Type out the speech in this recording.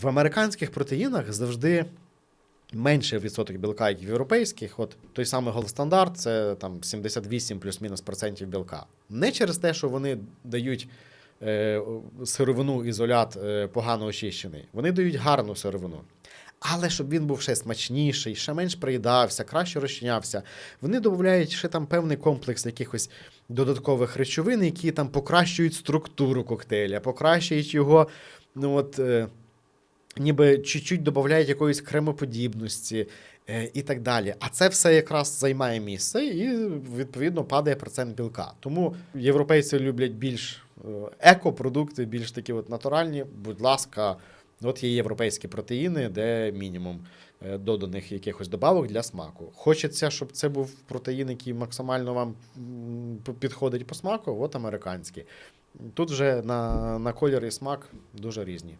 В американських протеїнах завжди менший відсоток білка, як в європейських. От той самий голостандарт це там 78 плюс-мінус процентів білка. Не через те, що вони дають е, сировину ізолят е, погано очищений. Вони дають гарну сировину. Але щоб він був ще смачніший, ще менш приїдався, краще розчинявся. Вони додають ще там певний комплекс якихось додаткових речовин, які там покращують структуру коктейля, покращують його, ну от. Ніби чуть-чуть додають якоїсь кремоподібності е, і так далі. А це все якраз займає місце і відповідно падає процент білка. Тому європейці люблять більш е, екопродукти, більш такі от натуральні. Будь ласка, от є європейські протеїни, де мінімум е, доданих якихось добавок для смаку. Хочеться, щоб це був протеїн, який максимально вам підходить по смаку, от американський. Тут вже на, на колір і смак дуже різні.